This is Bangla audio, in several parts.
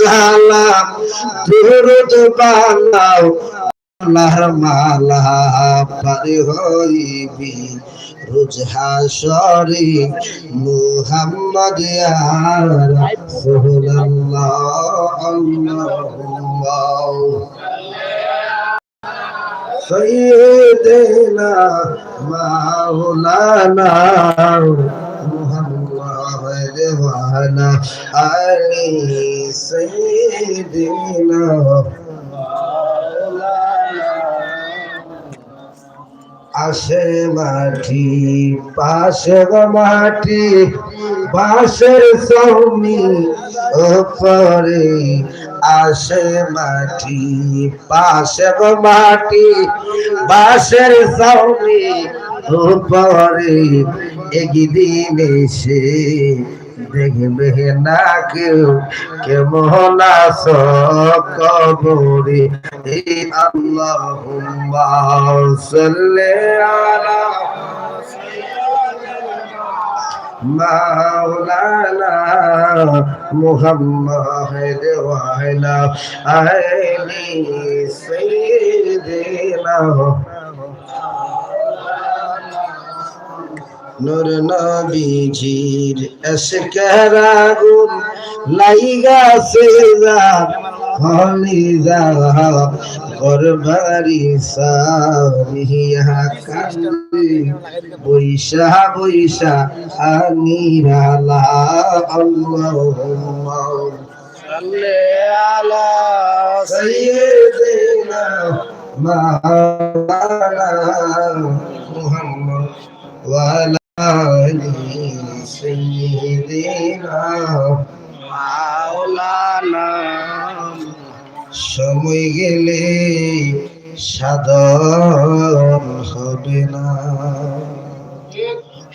লালা দুরুদ বানাও আল্লাহর মালা পারি হইবি। রোজ হাসরি মুহাম্মদ আর রাসূলুল্লাহ আল্লাহ সৈয়দেনা মাওলানা وعلى آل سيدنا আসে মাটি পাশে গো মাটি বাঁশের সৌমি ওপরে আসে মাটি পাশে গো মাটি বাঁশের সৌমি উপরে একদিন এসে দেখিবে না কেউ কেমন আস কবরে আল্লাহুম্মা সাল্লি আলা মাওলানা মুহাম্মদ ওয়ালা আলি নূর নবীজির এসকের আগুন লাইগা সেরা হলি যা গরবারি সারিয়া কান্দি বৈশা বৈশা আনিরালা আল্লাহুম্মা সাল্লি আলা সাইয়্যিদিনা মাওলানা মুহাম্মদ ওয়া আলি সাইয়্যিদিনা মাওলানা সময় গেলে সাদর হবে না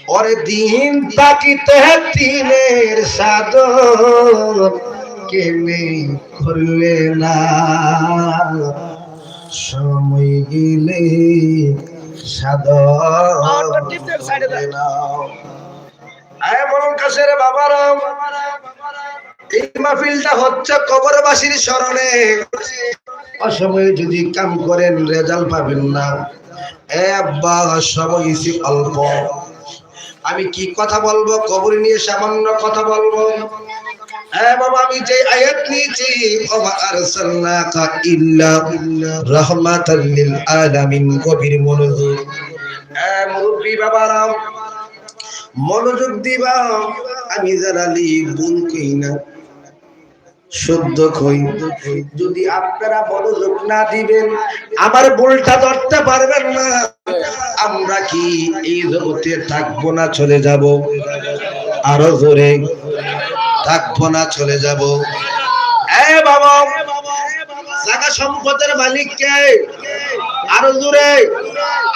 ওরে দিন তাকিতে দিনের সাদর কেনে খুললে না সময় গেলে হচ্ছে স্মরণে অসময়ে যদি কাম করেন রেজাল্ট পাবেন না আব্বা সময় অল্প আমি কি কথা বলব কবর নিয়ে সামান্য কথা বলব হ্যাঁ বাবা, আমি যে মনোযোগ। হ্যাঁ মনোযোগ আমি জানালি ভুল কই না, শুদ্ধ কই যদি আপনারা মনোযোগ না দিবেন, আমার ভুলটা ধরতে পারবেন না। আমরা কি এই জগতে থাকব না, চলে যাব? আরও জোরে। থাকব না, চলে যাব। এ বাবা সম্পদের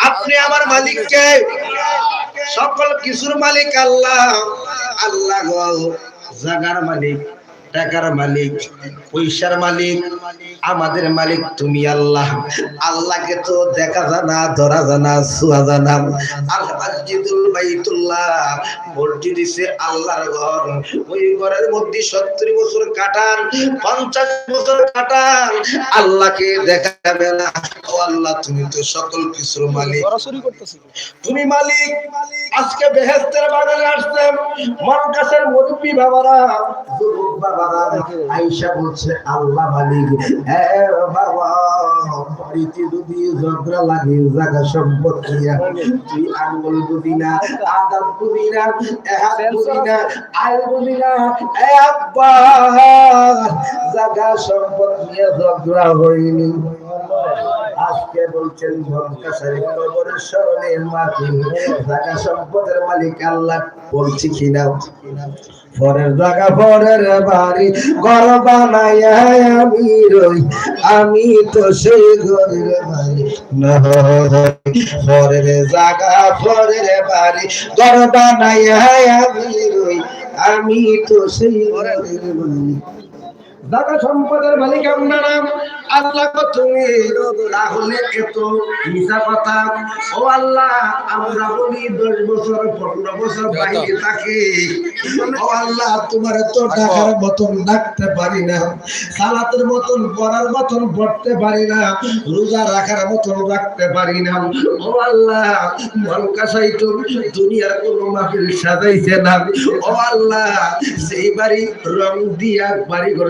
আপনি আমার মালিক কে? সকল কিছুর মালিক আল্লাহ আল্লাহ জাগার মালিক। টাকার মালিক পয়সার মালিক আমাদের মালিক তুমি আল্লাহ। আল্লাহকে তো দেখা জানা ধরা জানা সুয়া জানা। আল মসজিদুল বাইতুল্লাহ মসজিদ সে আল্লাহর ঘর। ওই ঘরের মধ্যে সত্তর বছর কাটান পঞ্চাশ বছর কাটান। আল্লাহকে দেখাবে না। ও আল্লাহ তুমি তো সকল কিছুর মালিক। তুমি মালিক। আজকে বেহেস্তের বাগানে আসলাম। মনকাসের মুরব্বী বাবারা যুবক আয়েশা বলছে, আল্লাহ মালিক বাড়িতে যদি ঝগড়া লাগে, জায়গা সম্পত্তি তুই আঙ্গুল বুঝি না আদাব বুঝি না বুঝি না আয় বুঝি না জায়গা নিয়ে ঝগড়া হয়নি। আজকে বলছেন ধনকাশারি কবরের স্মরণে মাটি, জায়গা সম্পদের মালিক আল্লাহ বলছি কিনা? পরের জায়গা পরের বাড়ি, ঘর বানাই আমি রই, আমি তো সেই ঘরের বাড়ি। পরের জায়গা পরের বাড়ি, ঘর বানাই আমি রই, আমি তো সেই ঘরের বাড়ি। জায়গা সম্পদের মালিক আল্লাহ তুমি এত মিশা কথা ও আল্লাহ, আমরা বলি দশ বছর, পনেরো বছর বাইরে থাকি। ও আল্লাহ, তোমার টাকার মতন রাখতে পারি না। সালাতের মতন, পড়ার মতন, পড়তে পারি না। রোজা রাখার মতন রাখতে পারি না। ও আল্লাহ, মন কাসাই তো দুনিয়ার কোনো মাফিল সাজাইছে না। ও আল্লাহ সেই বাড়ি রং দিয়া বাড়ি ঘর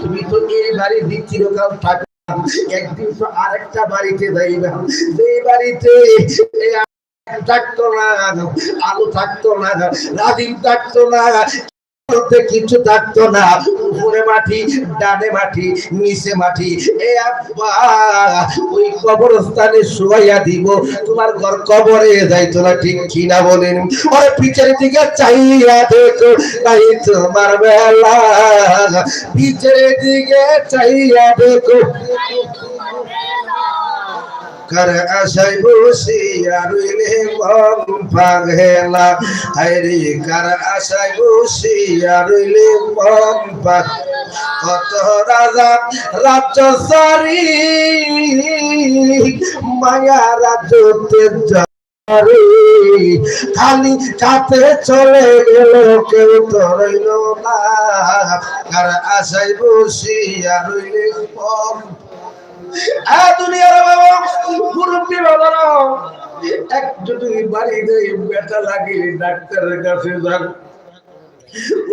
তুমি তো এই বাড়ি দিচ্ছিল কাল থাকো। একদিন তো আরেকটা বাড়িতে যাইবা। সেই বাড়িতে থাকতো না, আলু থাকতো না, রাজীব থাকতো না কিছু থাকতো না। উপরে মাটি, ডানে মাটি, নিচে মাটি। এ ওই কবরস্থানে শুয়াইয়া দিব। তোমার ঘর কবরে যাইতো না, ঠিক কিনা বলেন। ওরে পিছের দিকে চাইয়া দেখো, তাই তোমার বেলা। পিছের দিকে চাইয়া দেখো। কর আশাই বসিয়া রইলে মন পাগেলা হাইরে কার আশাই বসিয়া রইলে মন পাগ কত রাজা, রাজ্য সারি, মায়া রাজ্যতে খালি কাতে চলে গেল, কেউ তো রইল না। কার আশাই বসিয়া রইলে দুনিয়ার বাবা বাড়ি গিয়ে ব্যথা লাগে ডাক্তারের কাছে যান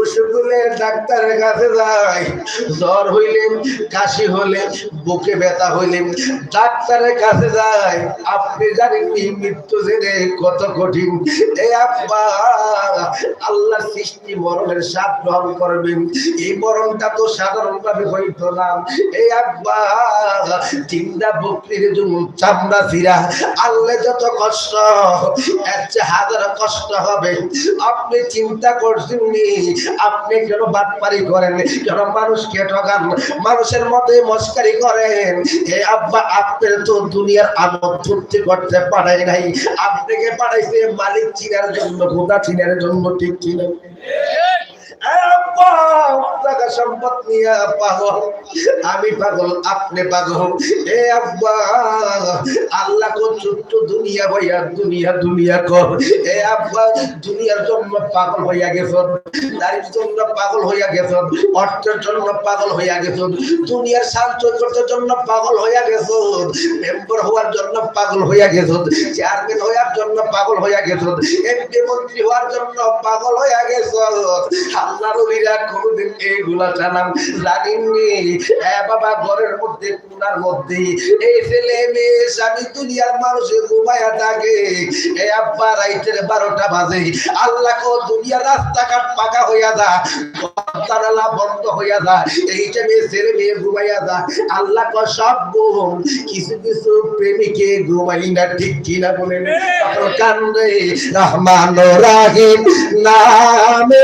অসুখ ডাক্তারের কাছে যাই। জ্বর হইলে, কাশি হলে, বুকে ব্যথা হইলে ডাক্তারের কাছে যাই। আপনি জানেন মৃত্যু জেনে কত কঠিন? এ আব্বা আল্লাহ সৃষ্টি মরণের স্বাদ গ্রহণ করবেন। এই মরণটা তো সাধারণ ভাবে হইতো না। এই আব্বা চিন্তা বকরির জন্য চামড়া ফিরা আল্লাহ যত কষ্ট, এর চেয়ে হাজার কষ্ট হবে। আপনি চিন্তা করছেন আপনি কেন বাটপারি করেন কেন মানুষকে ঠকান মানুষের মধ্যে মস্কারি করেন। এ আব্বা, আপনি তো দুনিয়ার আমদ ফুর্তি করতে পারাই নাই। আপনাকে পাঠাইছে মালিক চিনার জন্য গোদা চিনার জন্য, ঠিক ছিল আমি পাগল, আপনি পাগল। এ আব্বা, আল্লাহ কো ছোট্ট দুনিয়া ভাইয়া দুনিয়া দুনিয়া কর। এ আব্বা, দুনিয়ার জন্য পাগল হইয়া গেছ নারীর জন্য পাগল হইয়া গেছ অর্থের জন্য পাগল হইয়া গেছ দুনিয়ার সাংসর্যের জন্য পাগল হইয়া গেছ মেম্বার হওয়ার জন্য পাগল হইয়া গেছ চেয়ারম্যান হওয়ার জন্য পাগল হইয়া গেছ এমপি মন্ত্রী হওয়ার জন্য পাগল হইয়া গেছ আল্লাহর ওলিরা কোনদিন এইগুলা জানাম জানিনি এ বাবা ঘরের মধ্যে কোনার মধ্যে। এই ছেলে মেয়ে স্বামী দুনিয়ার মানুষের ঘুমায়া থাকে। এ আব্বা রাইতের বারোটা বাজে। আল্লাহ কো দুনিয়ার রাস্তাঘাট পাকা হইয়া যা বন্ধ হইয়া যা এই টাইমে ছেলে মেয়ে ঘুমাইয়া যা। আল্লাহ কো সব ঘুম কিছু কিছু প্রেমিকে ঘুমাই না ঠিক কিনা বলেন? কান্দে রহমান রাহিম নামে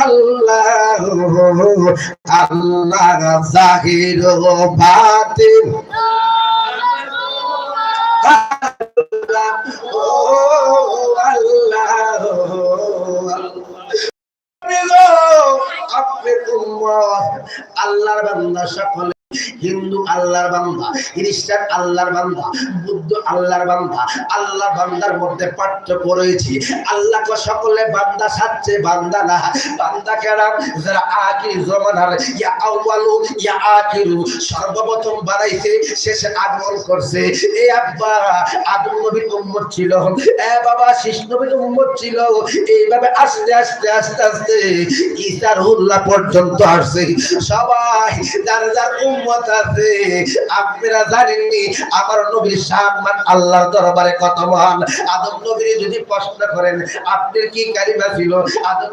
আল্লাহ ও আল্লাহ জাহির আল্লাহ। আপনি আল্লাহর বান্দা সকলে হিন্দু আল্লাহর বান্দা, খ্রিস্টান আল্লাহর বান্দা, বুদ্ধ আল্লাহর বান্দা, আল্লাহ বান্দার মধ্যে পার্থক্য রয়েছে। আল্লাহ কো সকলে বান্দা সাচ্ছে, বান্দা না। বান্দা কেরাম যারা আকির জমানার ইয়া আউয়ালু, ইয়া আকিরু সর্বপ্রথম বানাইছে, শেষে আগমন করছে। এ আব্বা, আদম নবীর উম্মত ছিল। এ বাবা শিশু নবীর উম্মত ছিল। এইভাবে আস্তে আস্তে আস্তে আস্তে ঈসার উল্লাহ পর্যন্ত আসছে। সবাই, যার যার আছে। আপনারা জানেননি আমার নবীর সম্মান আল্লাহর দরবারে কত মহান। আদম নবীর যদি প্রশ্ন করেন, আপনার কি কারিবা ছিল? আদম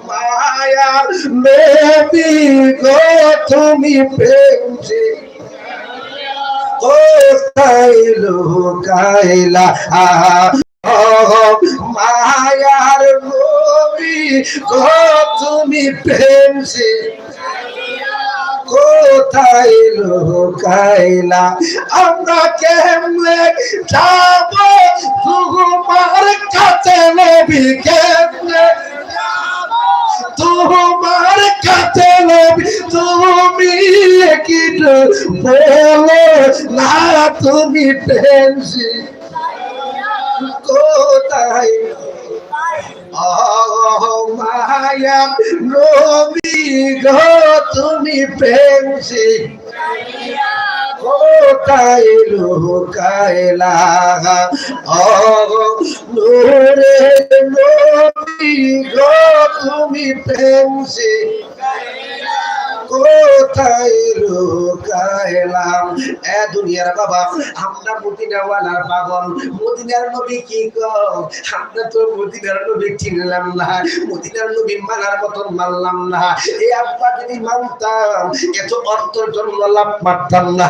মায়ার নবী গো, তুমি প্রেমছে কোথায় মায়ার নবী গো, তুমি প্রেমছে কোথায় লুকাইলা, আমরা কেমনে যাব? তোমার কাছে নবী কেমনে? তোমার কাছে তুমি কি বলো না তুমি পেন্সি কোথায়? মায়া নবী গো তুমি পেন্সি কোথায় লুকাইলা ও নূরে নবী তুমি লুকাইলাম? এ দুনিয়ার বাবা, আমরা মদিনাওয়ালার পাগল। মদিনার নবী কি গো? আমরা তো মদিনার নবী চিনলাম নবী মানার মানলাম না। এ আব্বা মানতাম, এত অর্থের জন্য লাভ পারতাম না।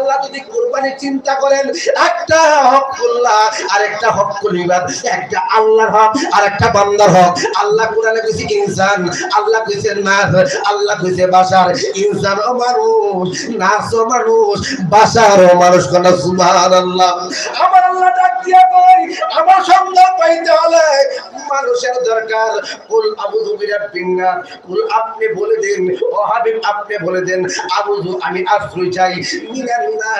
আল্লাহ যদি কোরবানি চিন্তা করেন, একটা হকুল্লাহ আর একটা হকুল ইবাদ একটা আল্লাহর হক আর একটা বান্দার হক। আল্লাহ কোরআনে কইছে ইনসান, আল্লাহ কইছে নাস আল্লাহ কইছে বাশার ইনসান ও মানুষ নাস ও মানুষ বাশার ও মানুষ কোন সুবহানাল্লাহ। আমার আল্লাহ ডাক দিয়া কই আমার সঙ্গে পাইতে হলে মানুষের দরকার। কুল আবু আবুযু বিরাব্বিন্নাস কুল আপনি বলে দিন, ও হাবিব আপনি বলে দেন আবুযু আমি আশ্রয় চাই। মিনাল্লাহ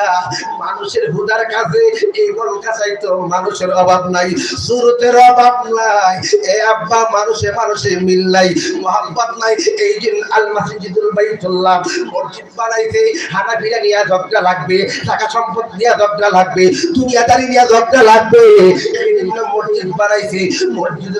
মানুষের হুদার কাছে এই বড় কাছাই তো মানুষের অভাব নাই। সুরতের অভাব নাই। এ আব্বা মানুষে মানুষে মিল নাই। মোহাম্মত নাই। এই দিন আল মাসজিদুল বাইতুল্লাহ মসজিদ বানাইতে হানাফিরা নিয়ে ঝগড়া লাগবে, টাকা সম্পদ নিয়ে ঝগড়া লাগবে, দুনিয়াদারি নিয়ে ঝগড়া লাগবে। এই জন্য মসজিদ বানাইছে। মসজিদে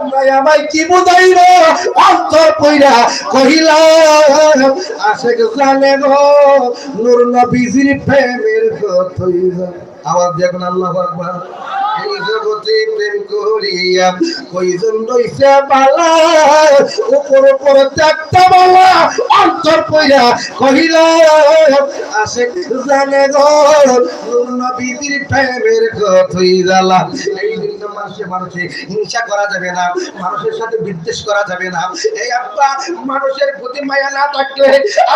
তোমরা আমায় কি বুঝাইব? অন্তর কইরা কহিলা আশেক জানে গো নূর নবীজির প্রেমের কথাই আওয়াজ দেখুন আল্লাহু এই জগতে প্রেম করিয়া কইজন লইছে বালা? উপর উপর চারটা বালা, অন্তর কহিলা আসে জানে প্রেমের হিংসা করা যাবে না, মানুষের সাথে বিদ্বেষ করা যাবে না। এই আব্বা, মানুষের প্রতি মায়া না থাকলে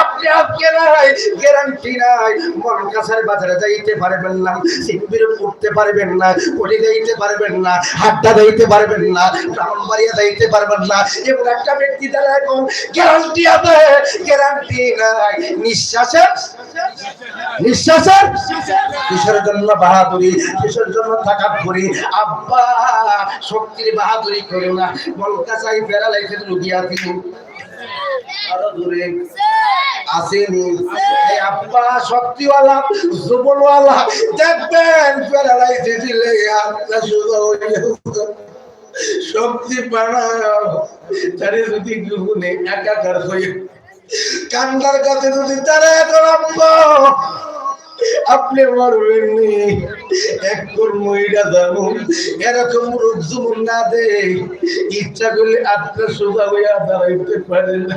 আপনি আজকে নাই গ্যারান্টি নাই। মনকাছার বাজারে যাইতে পারবেন না। উঠতে পারবেন না পড়ে যাইতে পারবেন না পারবেন না পারবেন না। একটা ব্যক্তি দ্বারা এখন গ্যারান্টি আছে গ্যারান্টি নাই। নিঃশ্বাসের কিসের জন্য বাহাদুরি, কিসের জন্য থাকা করি আব্বা, শক্তির বাহাদুরি করে না। বলকা চাই প্যারালাইসিস রুগী আরও দূরে। আসেনি। এই আব্বা শক্তিওয়ালা জুবনওয়ালা দেখবেন প্যারালাইসিস দিলে আত্মা শুরু শক্তি বাড়াও তারে যদি গুনে একাকার হয়ে কান্দার কাছে যদি তারা এখন আব্বা। আপনি মরবেন নি এক কর্মইরা জানো, এরকম জুমুন না দে ইচ্ছা করলে আত্মা সোজা হইয়া দাঁড়াইতে পারে না।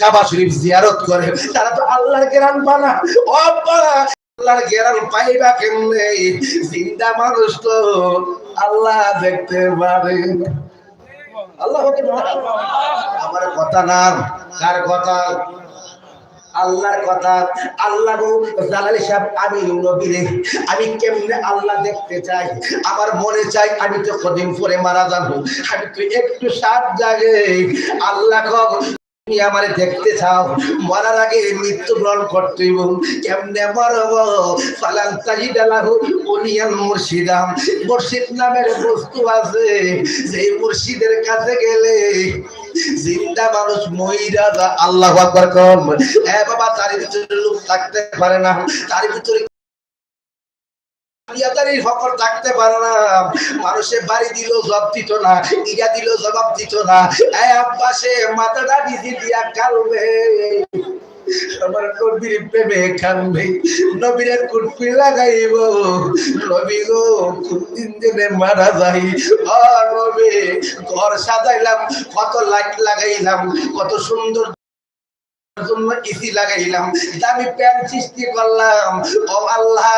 কাবা শরীফ জিয়ারত করে। আল্লাহর গেরান পানা আল্লাহর গেরান পাইবা কেমনে? জিন্দা মানুষ তো আল্লাহ দেখতে পারে। আমার কথা না কার কথা? আল্লাহর কথা। আল্লাহ জালালি সাহেব, আমি নবীরে আমি কেমনে আল্লাহ দেখতে চাই? আমার মনে চাই আমি তো কদিন পরে মারা যাব। আমি তো একটু সাত জাগে। আল্লাহ তুমি আমারে দেখতে চাও, মরার আগে করতে কেমনে মরব? তাজিদালাহু মুর্শিদাম মুর্শিদ। নামের বস্তু আছে। যে মুর্শিদের কাছে গেলে জিন্দা মানুষ মহিরা আল্লাহ এ বাবা, তার ভিতরে লোক থাকতে পারে না। তার ভিতরে দুনিয়াদারির ফকর থাকতে পারে না। মানুষের বাড়ি দিল, জবাব দিত না ইরা দিল, জবাব দিত না। এই আব্বাসে মাথাটা ডিজি দিয়া কালবে আমার নবীর প্রেমে কানবে নবীর কুটপি লাগাইব। নবী গো কোনদিন দিনে মারা যাই। ও নবী, ঘর সাজাইলাম, কত লাইট লাগাইলাম, কত সুন্দর জন্য ইসি লাগাইলাম। দামি প্যান্ট সৃষ্টি করলাম। ও আল্লাহ,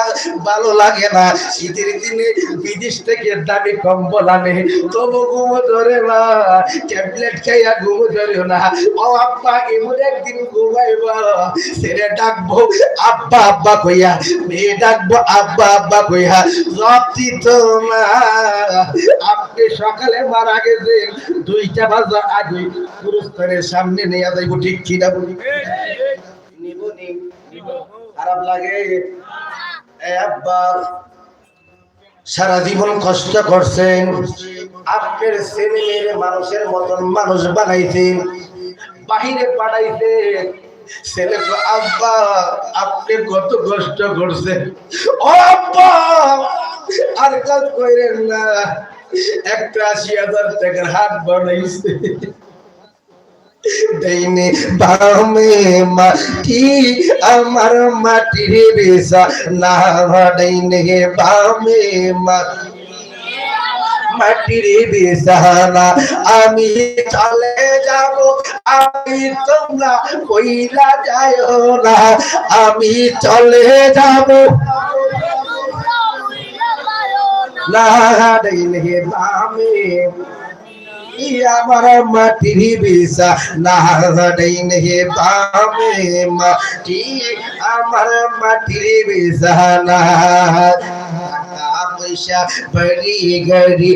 ভালো লাগে না। শীতের দিনে বিদেশ থেকে দামি কম্বল আনে। তবু ঘুমো ধরে ট্যাবলেট খাইয়া ঘুমো ধরে না। ও আব্বা, এমন একদিন ছেড়ে ডাকবো, আব্বা আব্বা কইয়া। মেয়ে ডাকবো, আব্বা আব্বা কইয়া। রক্তি তো না আপনি সকালে মারা গেছেন। দুইটা বাজার আগে পুরস্কারের সামনে নিয়ে যাইব। ঠিক কিনা বলি? খারাপ লাগে। সারা জীবন কষ্ট করছেন। আপনার ছেলে মানুষের মতন মানুষ বানাইছেন। বাহিরে পাঠাইছেন ছেলে আব্বা, আপনি কত কষ্ট করছেন? আব্বা, আর কাজ করেন না। একটা আশি হাজার টাকার হাত বানাইছে। দেইনে বামে মাটি, আমার মাটির বেসা না দেইনে বামে মাটি মাটির বিছানা আমি চলে যাব, আমি তোমরা কইলা যায় না, আমি চলে যাব। না দেইনে বামে আমার মাটির বিছা না ডাইন হে বামে মাটি আমার মাটির বিছানা পয়সা বড়ি গড়ি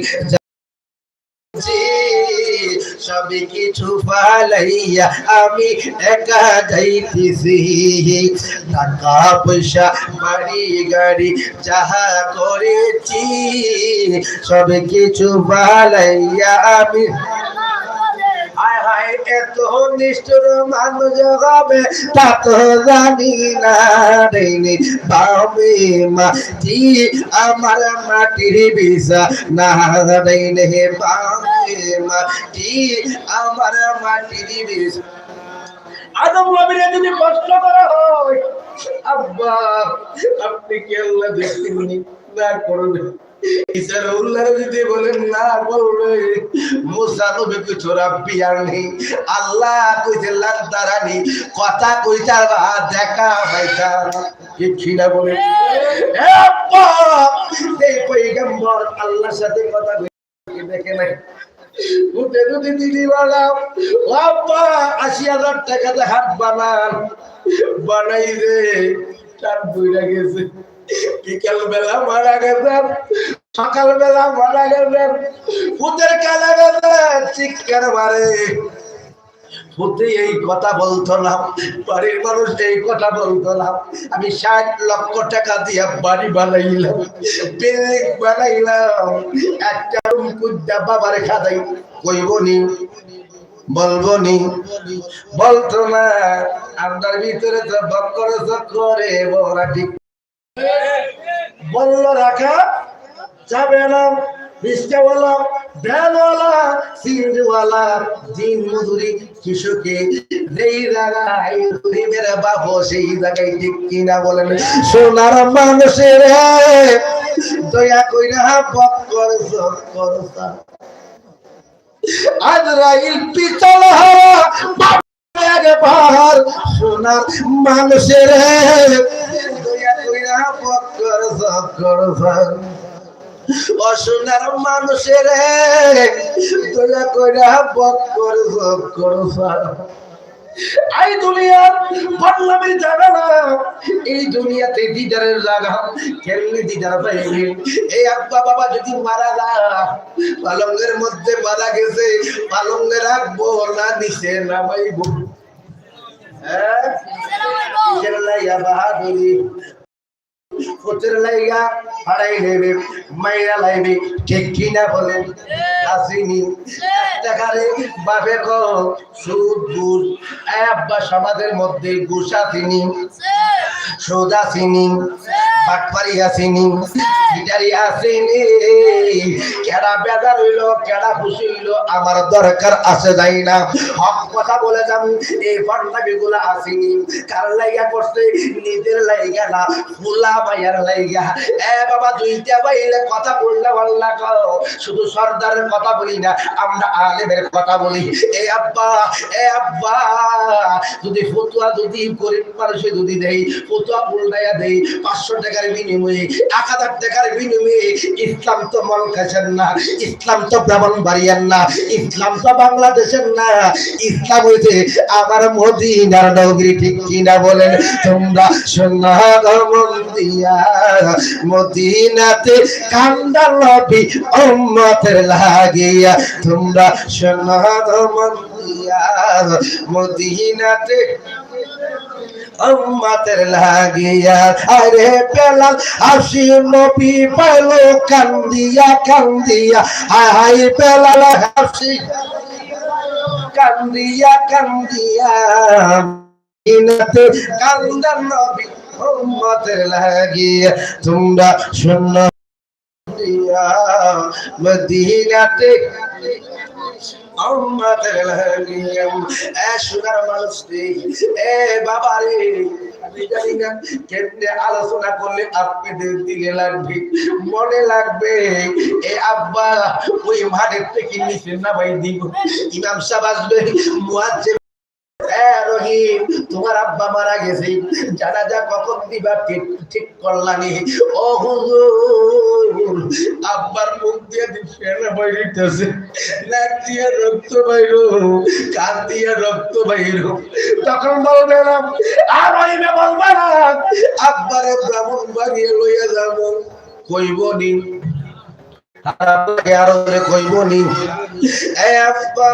সবই কিছু ফালাইয়া আমি একা যাইতেছি। টাকা পয়সা, বাড়ি, গাড়ি, যাহা করেছি সব কিছু ফালাইয়া আমি এত নিষ্ঠুর মানুষ হবে তা তো জানি না বামে মাটি আমার মাটির বিষা, না বামে মাটি আমার মাটির বিষা আদম নবীরে যদি কষ্ট করা হয় আব্বা, আপনি কি আল্লাহ দেখেননি না করবেন ইসার যদি বলেন না বলবে মুসা নবী কিছু রাব্বি আর আল্লাহ কইছে লান্তারানি কথা কইতা বা দেখা হইতা কি খিনা বলে এ আব্বা! এই পয়গম্বর আল্লাহর সাথে কথা কই দেখে নাই। উঠে যদি দিদি বানাও আব্বা আশি হাজার টাকাতে হাত বানান। বানাই রে তার বইরা গেছে। বিকাল বেলা মারা গেছে সকাল বেলা মারা গেছে ভূতের কালা গেছে চিৎকার মারে। ভূতে এই কথা বলতো না, বাড়ির মানুষ এই কথা বলতো না। আমি ষাট লক্ষ টাকা দিয়ে বাড়ি বানাইলাম, বিল্ডিং বানাইলাম, একটা রুম কুদ্দা বাবার খাদাই কইবনি বলবনি বলতো না। আপনার ভিতরে তো বক্কর করে বলা ঠিক বলল, রাখা যাবে না সিন্ডিওয়ালা দিন মজুরি কৃষকে গরিবের বাপ সেই জায়গায় ঠিক কিনা বলেন। সোনার মানুষের দয়া কইরা জক্কর আজরাইল একবার সোনার মানুষের অসুনার মানুষের দয়া কইরা বক্কর জক্কর এই দুনিয়ার বদলামি জায়গা না এই দুনিয়াতে দিদারের জায়গা কেমনি দিদার পাইবে এই আব্বা বাবা যদি মারা যায় পালঙ্গের মধ্যে মারা গেছে পালঙ্গে রাখব না নিচে নামাইব হ্যাঁ বাহাদুরি। পুত্রের লাইগা হারাই নেবে মাইরা লাইবে, ঠিক কিনা বলেন আসিনি দেখারে বাপে কো, সুদ গুড় আব্বা সমাজের মধ্যে গুসা তিনি সোদা চিনি বাটপারি আসিনি গিটারি আসিনি কেডা বেজার হইল কেডা খুশি হইল, আমার দরকার আছে যাই না। হক কথা বলে যাম এই ফন্ডাবি গুলা আসিনি কার লাইগা করছে? নিজের লাইগা না, ফুলা লাইগা। এ বাবা, দুইটা কথা বললে শুধু কথা বলি না, আমরা আলেমের কথা বলি। এ আব্বা এ আব্বা, যদি ফতুয়া যদি গরিব মানুষে যদি দেই, ফতুয়া দেই, পাঁচশো টাকার বিনিময়ে, এক হাজার টাকার বিনিময়ে, ইসলাম তো মন খাইছেন না, ইসলাম তো ব্রাহ্মণ বাড়িয়ান না, ইসলাম তো বাংলাদেশের না। ইসলাম হইছে আমার মদিনার নগরী ঠিক কিনা বলেন? তোমরা সোনা দিয়া মদিনাতে কান্দা নবী উম্মতের লাগিয়া। তোমরা সোনা মন দিয়া মদিনাতে উম্মতের লাগিয়া। আরে পেলাল হাসি নবী পাইলো কান্দিয়া কান্দিয়া। হায় পেলাল হাসি কান্দিয়া কান্দিয়া। কান্দার নবী উম্মতের লাগিয়া তোমরা শূন্য মদিনাতে। আমাদের লাগিয়া এ সোনার মানুষ এ আলোচনা করলে আপনাদের দিলে লাগবে, মনে লাগবে, এ আব্বা, ওই মাঠের থেকে নিচে না ভাই দিব। ইমাম সাহেব আসবে তোমার আব্বা মারা গেছে। জানাজা কখন দিবা? ঠিক ঠিক করলানি ও আব্বার মুখ দিয়ে না বাইরিতেছে, নাক রক্ত বাইরো, কান দিয়ে রক্ত বাইরো। তখন বলবে না আর রহিমে বলবে না, আব্বারে ব্রাহ্মণ বাড়িয়ে লইয়া যাব। কইব নি? আর কইব নি? আব্বা।